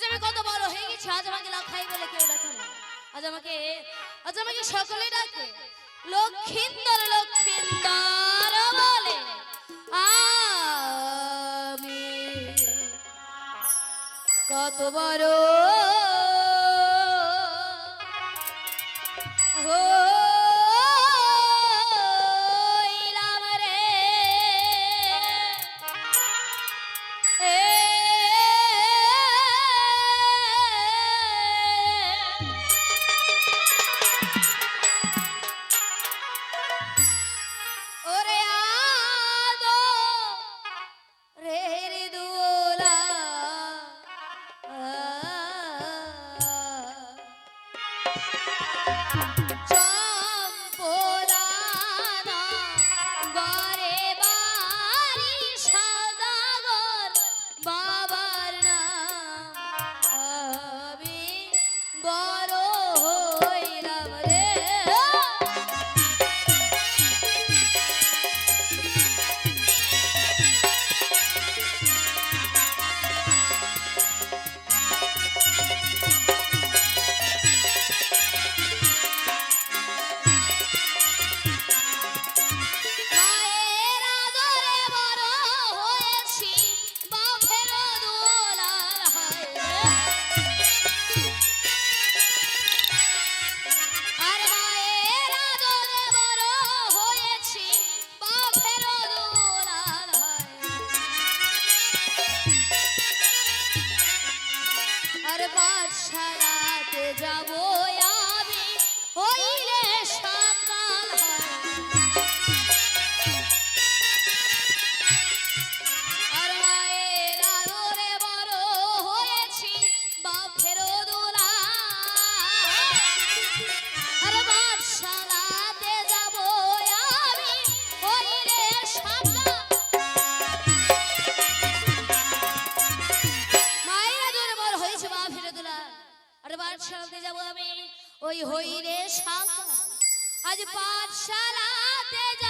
আজ আমি কত বড় হয়ে গেছি, আজ আমাকে লাখাই বলে কেউ ডাকে না। আজ আমাকে আজ আমাকে সকলে ডাকে। লক্ষিন্দর লক্ষিন্দর বলে, আমি কত বড় তুই হইলে সাকা আজ পাঠশালাতে যা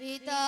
পিতা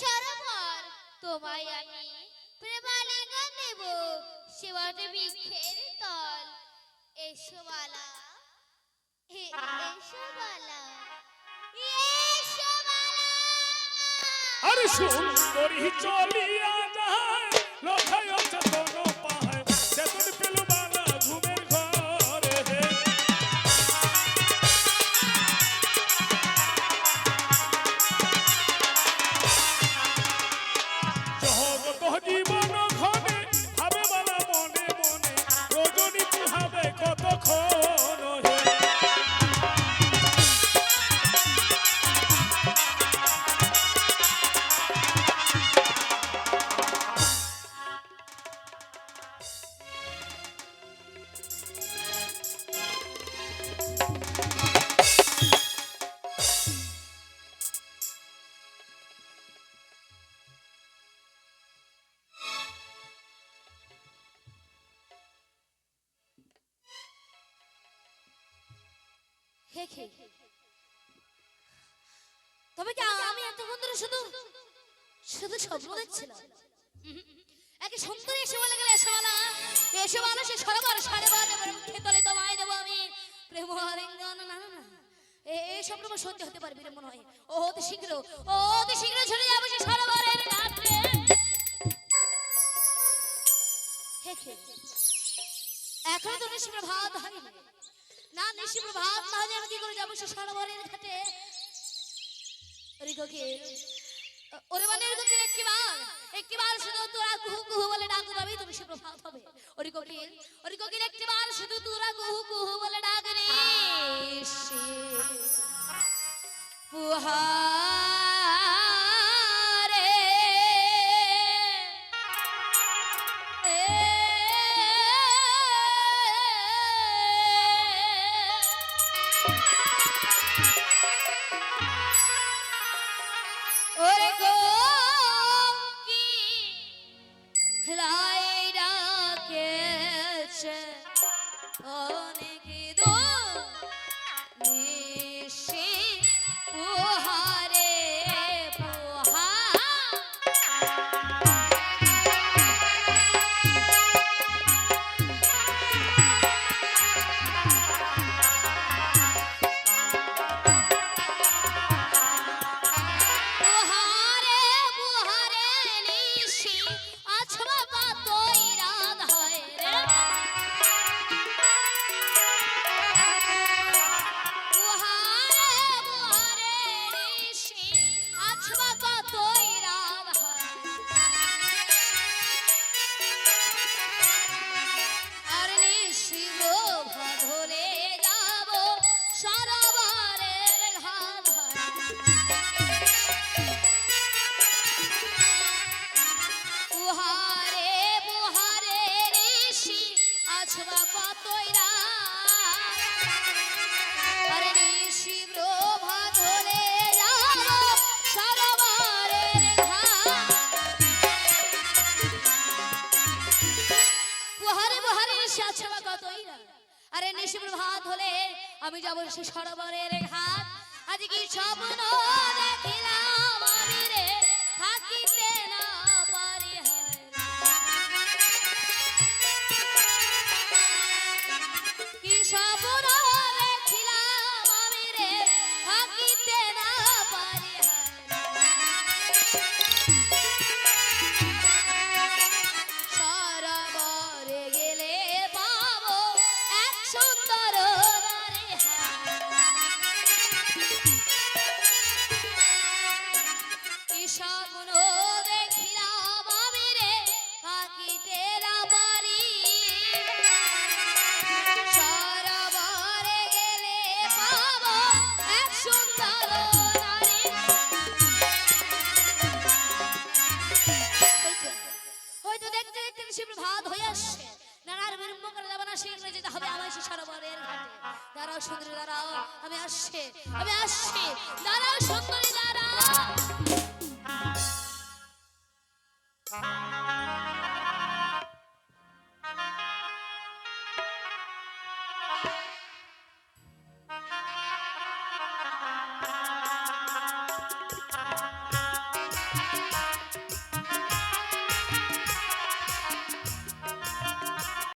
সরোবর। তোমায় আমি প্রেমালিঙ্গন দেব তল। এসো বালা এসো বালা এসো বালা সুন্দরী চলিয়া হে খে তবে কি আমি এতক্ষণ ধরে শুধু শুধু স্বপ্ন দেখছিলাম। একে সুন্দরী এসে বলে গেলে, এসে বলা, এসে বলো, সে সরবার সাড়ে বারে খেতলে তোমায় দেবো আমি। প্রেম আলিঙ্গন না না এই স্বপ্ন সত্যি হতে পারবি মনে হয়। ও, অতি শীঘ্র, ও, অতি শীঘ্র চলে যাব সে সরোবরের হে এখন তো নিশ্চিত ভাত হয়নি। না নিশিব ভাব আমি কি করে যাব? সে সরোবরের ঘাটে। ওরে মানে শুধু তোরা কুহু কুহু বলে ডাক দেবে তুমি সে প্রভাব হবে। ওরে ওরে শুধু তোরা কুহু কুহু বলে ডাক রে পুহারে আমি যাব সে সরোবরের ঘাট। আজকে স্বপ্ন দেখিলাম? দাঁড়াও সুন্দরী দাঁড়াও। আমি আসছি আমি আসছি। দাঁড়াও সুন্দরী দাঁড়াও।